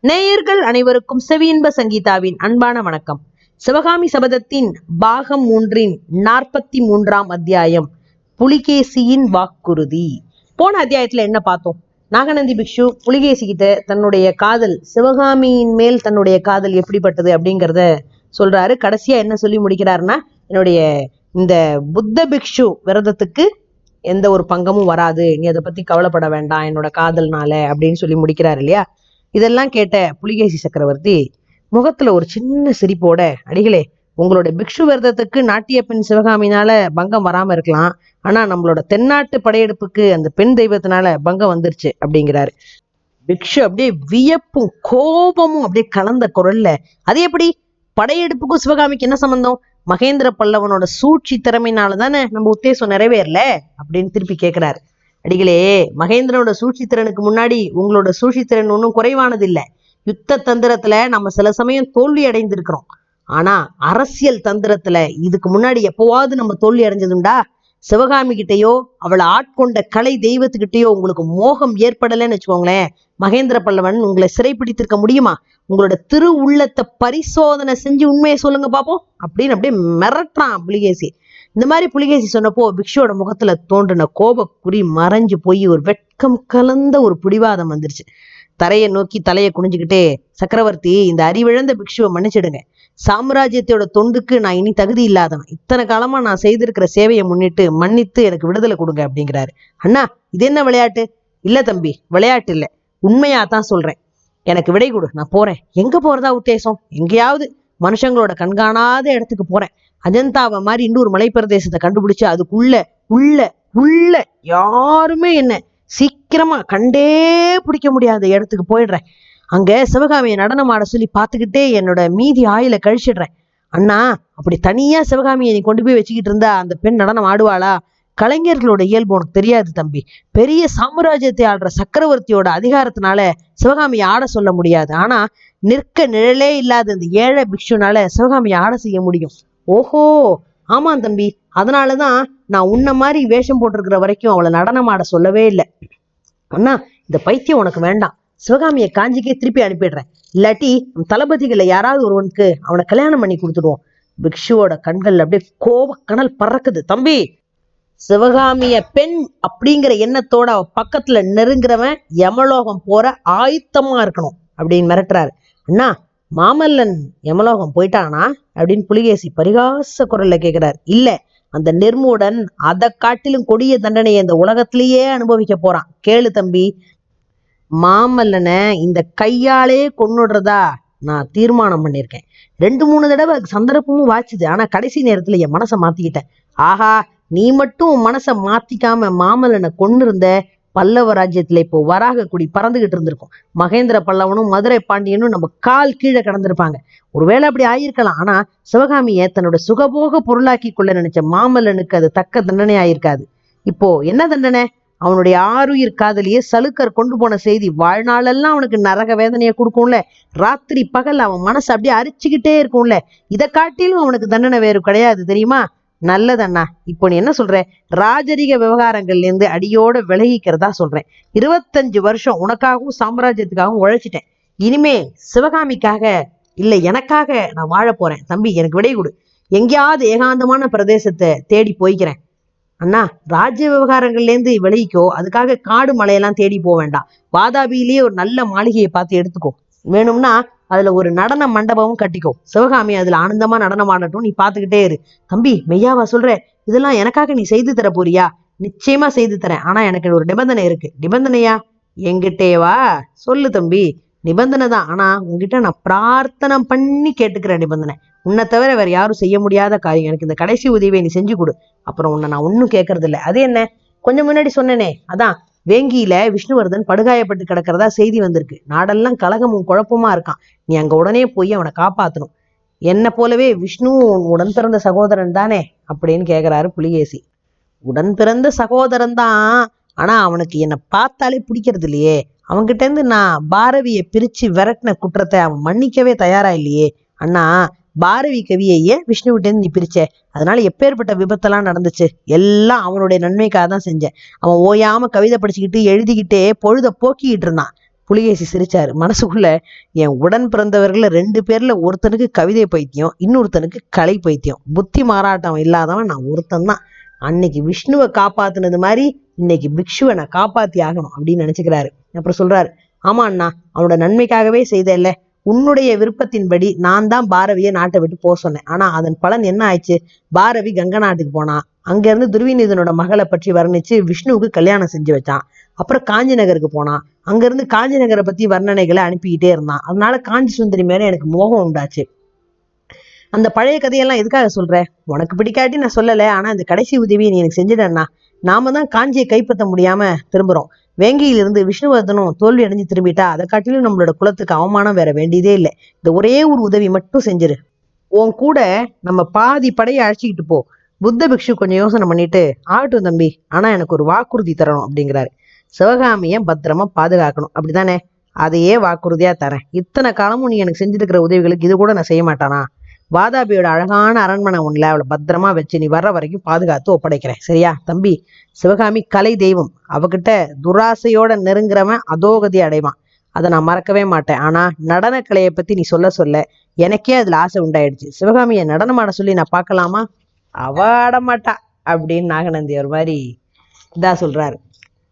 நேயர்கள் அனைவருக்கும் செவியின்ப சங்கீதாவின் அன்பான வணக்கம். சிவகாமி சபதத்தின் பாகம் மூன்றின் நாற்பத்தி மூன்றாம் அத்தியாயம் புலிகேசியின் வாக்குறுதி. போன அத்தியாயத்துல என்ன பார்த்தோம்? நாகநந்தி பிக்ஷு புலிகேசி கிட்ட தன்னுடைய காதல் சிவகாமியின் மேல் தன்னுடைய காதல் எப்படிப்பட்டது அப்படிங்கிறத சொல்றாரு. கடைசியா என்ன சொல்லி முடிக்கிறாருன்னா என்னுடைய இந்த புத்த பிக்ஷு விரதத்துக்கு எந்த ஒரு பங்கமும் வராது. நீ அதை பத்தி கவலைப்பட வேண்டாம் என்னோட காதல்னால அப்படின்னு சொல்லி முடிக்கிறாரு இல்லையா? இதெல்லாம் கேட்ட புலிகேசி சக்கரவர்த்தி முகத்துல ஒரு சின்ன சிரிப்போட அடிகளே உங்களோட பிக்ஷு விரதத்துக்கு நாட்டிய பெண் சிவகாமினால பங்கம் வராம இருக்கலாம். ஆனா நம்மளோட தென்னாட்டு படையெடுப்புக்கு அந்த பெண் தெய்வத்தினால பங்கம் வந்துருச்சு அப்படிங்கிறாரு. பிக்ஷு அப்படியே வியப்பும் கோபமும் அப்படியே கலந்த குரல்ல அது எப்படி? படையெடுப்புக்கும் சிவகாமிக்கு என்ன சம்பந்தம்? மகேந்திர பல்லவனோட சூழ்ச்சி திறமையினால தானே நம்ம உத்தேசம் நிறைவேறல? அப்படின்னு திருப்பி கேட்கிறாரு அடிகளே மகேந்திரனோட சூழ்ச்சித்திறனுக்கு முன்னாடி உங்களோட சூழ்ச்சித்திறன் ஒன்றும் குறைவானது இல்ல யுத்த தந்திரத்துல நம்ம சில சமயம் தோல்வி அடைந்திருக்கிறோம். ஆனா அரசியல் தந்திரத்துல இதுக்கு முன்னாடி எப்போவாது நம்ம தோல்வி அடைஞ்சதுண்டா? சிவகாமி கிட்டயோ அவளை ஆட்கொண்ட கலை தெய்வத்துக்கிட்டயோ உங்களுக்கு மோகம் ஏற்படலைன்னு வச்சுக்கோங்களேன். மகேந்திர பல்லவன் உங்களை சிறைப்பிடித்திருக்க முடியுமா? உங்களோட திரு உள்ளத்தை பரிசோதனை செஞ்சு உண்மையை சொல்லுங்க பாப்போம். அப்படின்னு அப்படியே மிரட்டுறான் புலிகேசி. இந்த மாதிரி புலிகேசி சொன்னப்போ பிக்ஷுவோட முகத்துல தோன்றின கோபக்குறி மறைஞ்சு போய் ஒரு வெட்கம் கலந்த ஒரு பிடிவாதம் வந்துருச்சு. தரையை நோக்கி தலையை குனிஞ்சுக்கிட்டே சக்கரவர்த்தி இந்த அறிவிழந்த பிக்ஷுவை மன்னிச்சிடுங்க. சாம்ராஜ்யத்தோட தொண்டுக்கு நான் இனி தகுதி இல்லாதவன். இத்தனை காலமா நான் செய்திருக்கிற சேவையை முன்னிட்டு மன்னித்து எனக்கு விடுதலை கொடுங்க அப்படிங்கிறாரு. அண்ணா இது என்ன விளையாட்டு? இல்ல தம்பி விளையாட்டு இல்ல. உண்மையா தான் சொல்றேன். எனக்கு விடை கொடு நான் போறேன். எங்க போறதா உத்தேசம்? எங்கேயாவது மனுஷங்களோட கண்காணாத இடத்துக்கு போறேன். அஜந்தாவை மாதிரி இன்னொரு மலைப்பிரதேசத்தை கண்டுபிடிச்சு அதுக்குள்ள உள்ள உள்ள யாருமே என்ன சீக்கிரமா கண்டே பிடிக்க முடியாத இடத்துக்கு போயிடுறேன். அங்க சிவகாமியை நடனம் ஆட சொல்லி பார்த்துக்கிட்டே என்னோட மீதி ஆயில கழிச்சிடுறேன். அண்ணா அப்படி தனியா சிவகாமியை நீ கொண்டு போய் வச்சுக்கிட்டு இருந்தா அந்த பெண் நடனம் ஆடுவாளா? கலைஞர்களோட இயல்பு உனக்கு தெரியாது தம்பி. பெரிய சாம்ராஜ்யத்தை ஆடுற சக்கரவர்த்தியோட அதிகாரத்தினால சிவகாமியை ஆட சொல்ல முடியாது. ஆனா நிற்க நிழலே இல்லாத இந்த ஏழை பிக்ஷுனால சிவகாமியை ஆட செய்ய முடியும். ஓஹோ ஆமாம் தம்பி. அதனாலதான் நான் உன்ன மாதிரி வேஷம் போட்டிருக்கிற வரைக்கும் அவளை நடனமாட சொல்லவே இல்லை. அண்ணா இந்த பைத்தியம் உனக்கு வேண்டாம். சிவகாமியை காஞ்சிக்கே திருப்பி அனுப்பிடுறேன். இல்லாட்டி நம் தளபதிகளை யாராவது ஒருவனுக்கு அவனை கல்யாணம் பண்ணி கொடுத்துடுவோம். பிக்ஷுவோட கண்கள் அப்படியே கோபக்கணல் பறக்குது. தம்பி சிவகாமிய பெண் அப்படிங்கிற எண்ணத்தோட அவ பக்கத்துல நெருங்குறவன் யமலோகம் போற ஆயுத்தமா இருக்கணும் அப்படின்னு மிரட்டுறாரு. அண்ணா மாமல்லன் யமலோகம் போயிட்டானா அப்படின்னு புலிகேசி பரிகாச குரல்ல கேட்கிறார் இல்ல அந்த நிர்மூடன் அதை காட்டிலும் கொடிய தண்டனையை இந்த உலகத்திலேயே அனுபவிக்க போறான். கேளு தம்பி மாமல்லனை இந்த கையாலே கொண்டுடுறதா நான் தீர்மானம் பண்ணியிருக்கேன். ரெண்டு மூணு தடவை சந்தர்ப்பமும் வாச்சுது ஆனா கடைசி நேரத்துல என் மனசை மாத்திக்கிட்டேன். ஆஹா நீ மட்டும் மனசை மாத்திக்காம மாமல்லனை கொண்டு இருந்த பல்லவ ராஜ்யத்துல இப்போ வராக குடி பறந்துகிட்டு இருந்திருக்கும். மகேந்திர பல்லவனும் மதுரை பாண்டியனும் நம்ம கால் கீழே கடந்திருப்பாங்க. ஒருவேளை அப்படி ஆயிருக்கலாம். ஆனா சிவகாமியை தன்னோட சுகபோக பொருளாக்கி கொள்ள நினைச்ச மாமல்லனுக்கு அது தக்க தண்டனை ஆயிருக்காது இப்போ என்ன தண்டனை? அவனுடைய ஆறுயிர் காதலியே சலுக்கர் கொண்டு போன செய்தி வாழ்நாளெல்லாம் அவனுக்கு நரக வேதனையை கொடுக்கும்ல. ராத்திரி பகல் அவன் மனசு அப்படியே அரிச்சுக்கிட்டே இருக்கும்ல. இதை காட்டிலும் அவனுக்கு தண்டனை வேறு கிடையாது தெரியுமா? நல்லதண்ணா. இப்போ நீ என்ன சொல்ற? ராஜரிக விவகாரங்கள்லேருந்து அடியோட விலகிக்கிறதா சொல்றேன். இருபத்தஞ்சு வருஷம் உனக்காகவும் சாம்ராஜ்யத்துக்காகவும் உழைச்சிட்டேன். இனிமே சிவகாமிக்காக இல்லை எனக்காக நான் வாழ போறேன். தம்பி எனக்கு விடை கொடு. எங்கேயாவது ஏகாந்தமான பிரதேசத்தை தேடி போய்க்கிறேன். அண்ணா ராஜ்ய விவகாரங்கள்லேருந்து விலகிக்கோ. அதுக்காக காடு மலையெல்லாம் தேடி போக வேண்டாம். வாதாபியிலேயே ஒரு நல்ல மாளிகையை பார்த்து எடுத்துக்கோ. வேணும்னா அதுல ஒரு நடன மண்டபமும் கட்டிக்கோ. சிவகாமி அதுல ஆனந்தமா நடனம் ஆடட்டும். நீ பார்த்துக்கிட்டே இரு. தம்பி மெய்யாவா சொல்ற இதெல்லாம் எனக்காக நீ செய்து தர போறியா நிச்சயமா செய்து தரேன். ஆனா எனக்கு ஒரு நிபந்தனை இருக்கு. நிபந்தனையா? எங்கிட்டேவா சொல்லு தம்பி. நிபந்தனை தான். ஆனா உங்ககிட்ட நான் பிரார்த்தனை பண்ணி கேட்டுக்கிற நிபந்தனை. உன்னை தவிர வேற யாரும் செய்ய முடியாத காரியம். எனக்கு இந்த கடைசி உதவியை நீ செஞ்சு கொடு. அப்புறம் உன்னை நான் ஒன்றும் கேட்கறது இல்லை அது என்ன? கொஞ்சம் முன்னாடி சொன்னேனே. அதான் வேங்கியில விஷ்ணுவர்தன் படுகாயப்பட்டு கிடக்கிறதா செய்தி வந்திருக்கு. நாடெல்லாம் கலகமும் குழப்பமா இருக்கான். நீ அங்க உடனே போய் அவனை காப்பாத்தணும். என்ன போலவே விஷ்ணு உன் உடன் பிறந்த சகோதரன் தானே? அப்படின்னு கேக்குறாரு புலிகேசி. உடன் பிறந்த சகோதரன் தான். ஆனா அவனுக்கு என்னை பார்த்தாலே பிடிக்கிறது இல்லையே. அவன்கிட்ட இருந்து நான் பாரதியை பிரிச்சு விரட்டின குற்றத்தை அவன் மன்னிக்கவே தயாரா இல்லையே. அண்ணா பாரவி கவியை ஏன் விஷ்ணுவிட்டேருந்து நீ பிரிச்ச. அதனால எப்பேற்பட்ட விபத்தெல்லாம் நடந்துச்சு? எல்லாம் அவனுடைய நன்மைக்காக தான் செஞ்சேன். அவன் ஓயாம கவிதை படிச்சுக்கிட்டு எழுதிக்கிட்டே பொழுத போக்கிக்கிட்டு இருந்தான். புலிகேசி சிரிச்சாரு. மனசுக்குள்ள என் உடன் பிறந்தவர்கள ரெண்டு பேர்ல ஒருத்தனுக்கு கவிதை பைத்தியம் இன்னொருத்தனுக்கு கலை பைத்தியம். புத்தி மாறாட்டம் இல்லாதவன் நான் ஒருத்தன் தான். அன்னைக்கு விஷ்ணுவை காப்பாத்தினது மாதிரி இன்னைக்கு பிக்ஷுவை நான் காப்பாத்தி ஆகணும் அப்படின்னு நினைச்சுக்கிறாரு. அப்புறம் சொல்றாரு ஆமா அண்ணா அவனோட நன்மைக்காகவே செய்தல்ல உன்னுடைய விருப்பத்தின்படி நான் தான் பாரவியை நாட்டை விட்டு போக சொன்னேன். ஆனா அதன் பலன் என்ன ஆயிடுச்சு? பாரவி கங்க நாட்டுக்கு போனான் அங்க இருந்து துருவிநீதனோட மகளை பற்றி வர்ணிச்சு விஷ்ணுவுக்கு கல்யாணம் செஞ்சு வச்சான். அப்புறம் காஞ்சி நகருக்கு போனான் அங்க இருந்து காஞ்சி நகரை பத்தி வர்ணனைகளை அனுப்பிக்கிட்டே இருந்தான். அதனால காஞ்சி சுந்தரி மேல எனக்கு மோகம் உண்டாச்சு. அந்த பழைய கதையெல்லாம் எதுக்காக சொல்ற? உனக்கு பிடிக்காட்டி நான் சொல்லலை. ஆனா இந்த கடைசி உதவியை நீ எனக்கு செஞ்சிடண்ணா நாம தான் காஞ்சியை கைப்பற்ற முடியாம திரும்புறோம். வேங்கியிலிருந்து விஷ்ணுவர்தனும் தோல்வி அடைஞ்சு திரும்பிட்டா அதை காட்டிலும் நம்மளோட குலத்துக்கு அவமானம் வேற வேண்டியதே இல்லை. இந்த ஒரே ஒரு உதவி மட்டும் செஞ்சிரு. உன் கூட நம்ம பாதி படையை அழைச்சிக்கிட்டு போ. புத்த பிக்ஷு கொஞ்சம் யோசனை பண்ணிட்டு ஆகட்டும் தம்பி ஆனா எனக்கு ஒரு வாக்குறுதி தரணும் அப்படிங்கிறாரு. சிவகாமியை பத்திரமா பாதுகாக்கணும். அப்படிதானே அதையே வாக்குறுதியா தரேன். இத்தனை காலமும் நீ எனக்கு செஞ்சிருக்கிற உதவிகளுக்கு இது கூட நான் செய்ய மாட்டானா? வாதாபியோட அழகான அரண்மனை ஒன்றில் அவளை பத்திரமா வச்சு நீ வர்ற வரைக்கும் பாதுகாத்து ஒப்படைக்கிறேன். சரியா? தம்பி சிவகாமி கலை தெய்வம். அவகிட்ட துராசையோட நெருங்குறவன் அதோகதி அடைவான். அதை நான் மறக்கவே மாட்டேன். ஆனா நடனக்கலையை பற்றி நீ சொல்ல சொல்ல எனக்கே அதில் ஆசை உண்டாயிடுச்சு. சிவகாமியை நடனம் ஆட சொல்லி நான் பார்க்கலாமா? அவ ஆட அப்படின்னு நாகநந்தி ஒரு மாதிரி இதாக சொல்கிறாரு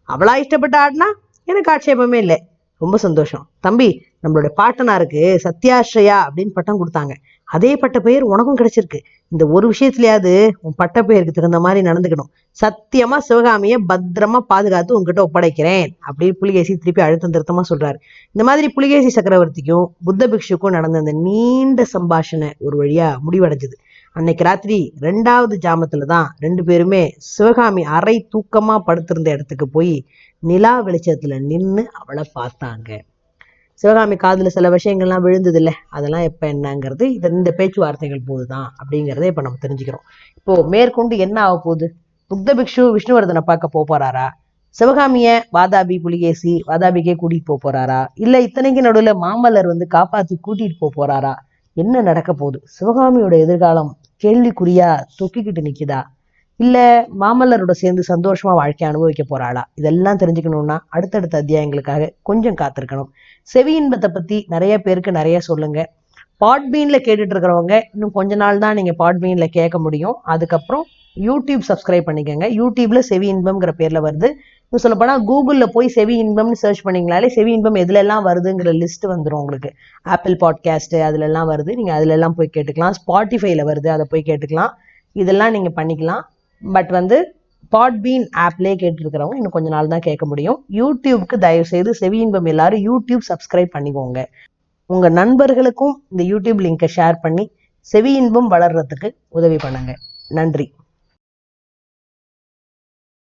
அவளா இஷ்டப்பட்டு ஆடினா? எனக்கு ஆட்சேபமே இல்லை. ரொம்ப சந்தோஷம். தம்பி நம்மளுடைய பாட்டனாருக்கு சத்யாஸ்ரயா அப்படின்னு பட்டம் கொடுத்தாங்க. அதே பட்ட பெயர் உனக்கும் கிடைச்சிருக்கு. இந்த ஒரு விஷயத்துலயாவது உன் பட்ட பெயருக்கு தகுந்த மாதிரி நடந்துக்கணும். சத்தியமா சிவகாமியை பத்திரமா பாதுகாத்து உங்ககிட்ட ஒப்படைக்கிறேன் அப்படின்னு புலிகேசி திருப்பி அழுத்தம் திருத்தமா சொல்றாரு. இந்த மாதிரி புலிகேசி சக்கரவர்த்திக்கும் புத்த பிக்ஷுக்கும் நடந்த அந்த நீண்ட சம்பாஷணை ஒரு வழியா முடிவடைஞ்சது. அன்னைக்கு ராத்திரி ரெண்டாவது ஜாமத்துல தான் ரெண்டு பேருமே சிவகாமி அரை தூக்கமா படுத்திருந்த இடத்துக்கு போய் நிலா வெளிச்சத்துல நின்னு அவளை பார்த்தாங்க. சிவகாமி காதுல சில விஷயங்கள்லாம் விழுந்தது இல்ல அதெல்லாம் எப்ப என்னங்கிறது இது இந்த பேச்சுவார்த்தைகள் போதுதான் அப்படிங்கிறத இப்ப நம்ம தெரிஞ்சுக்கிறோம். இப்போ மேற்கொண்டு என்ன ஆக போகுது? புத்த பிக்ஷு விஷ்ணுவர்தனை பார்க்க போறாரா? சிவகாமிய வாதாபி புலிகேசி வாதாபிக்கே கூட்டிட்டு போக போறாரா? இல்ல இத்தனைக்கு நடுவுல மாமல்லர் வந்து காப்பாத்தி கூட்டிட்டு போக போறாரா? என்ன நடக்க போகுது? சிவகாமியோட எதிர்காலம் கேள்விக்குறியா தொக்கிக்கிட்டு நிக்குதா? இல்ல மாமல்லரோட சேர்ந்து சந்தோஷமா வாழ்க்கை அனுபவிக்க போறாளா? இதெல்லாம் தெரிஞ்சுக்கணும்னா அடுத்தடுத்த அத்தியாயங்களுக்காக கொஞ்சம் காத்திருக்கணும். செவி இன்பத்தை பத்தி நிறைய பேருக்கு நிறைய சொல்லுங்க. பாட்பீன்ல கேட்டுட்டு இருக்கிறவங்க இன்னும் கொஞ்ச நாள் தான் நீங்க பாட்பீன்ல கேட்க முடியும். அதுக்கப்புறம் யூடியூப் சப்ஸ்கிரைப் பண்ணிக்கோங்க. யூடியூப்ல செவி இன்பம்ங்கிற பேர்ல வருது. இப்போ சொல்லப்போனால் கூகுளில் போய் செவி இன்பம்னு சர்ச் பண்ணிங்களாலே செவி இன்பம் எதுலெல்லாம் வருதுங்கிற லிஸ்ட் வந்துடும் உங்களுக்கு. ஆப்பிள் பாட்காஸ்ட்டு அதுலல்லாம் வருது. நீங்கள் அதிலெல்லாம் போய் கேட்டுக்கலாம். ஸ்பாட்டிஃபைல வருது. அதை போய் கேட்டுக்கலாம். இதெல்லாம் நீங்கள் பண்ணிக்கலாம். பட் வந்து பாட்பீன் ஆப்லேயே கேட்டுருக்கிறவங்க இன்னும் கொஞ்ச நாள் தான் கேட்க முடியும். யூடியூப்க்கு தயவு செய்து செவி இன்பம் எல்லாரும் யூடியூப் சப்ஸ்கிரைப் பண்ணிக்கோங்க. உங்கள் நண்பர்களுக்கும் இந்த யூடியூப் லிங்கை ஷேர் பண்ணி செவி இன்பம் வளர்றதுக்கு உதவி பண்ணுங்க. நன்றி.